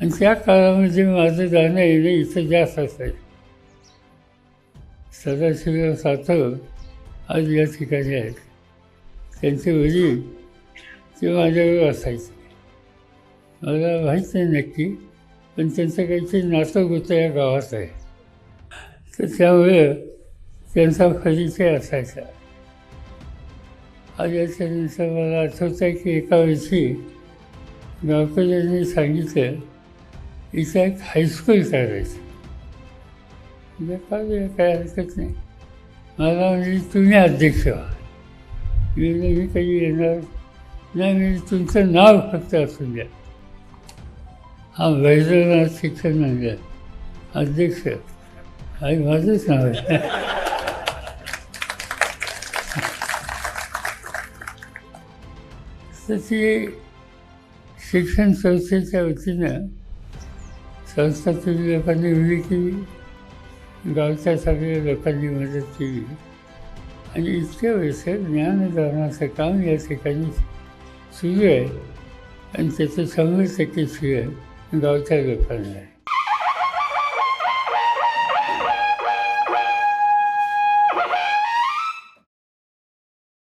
आणि त्या काळामध्ये माझं जाणं येणं इथं जास्त असायचं. सदाशिवराव सातव आज या ठिकाणी आहेत. त्यांचे वडील ते माझ्यावर असायचे. मला माहीत नाही नक्की पण त्यांचं काहीतरी नाटक होतं या गावात आहे. तर त्यामुळे त्यांचा परिचय असायचा. आज याच्यानंतर मला आठवतं आहे की एका वर्षी गावकऱ्यांनी सांगितलं इथं एक हायस्कूल करायचं म्हणजे काय काय हरकत नाही मला म्हणजे तुम्ही अध्यक्ष व्हा मी म्हणलं, मी कधी येणार नाही म्हणजे तुमचं नाव फक्त असून द्या हा वैद्यनाथ शिक्षण मंडळ अध्यक्ष आई माझंच नाव आहे तर ती शिक्षण संस्थेच्या वतीनं संस्था लोकांनी उभी केली गावच्या सगळ्या लोकांनी मदत केली. आणि इतक्या वर्ष ज्ञानदानाचं काम या ठिकाणी सुरू आहे. आणि त्याचं शंभर टक्के श्रेय गावच्या लोकांना. आहे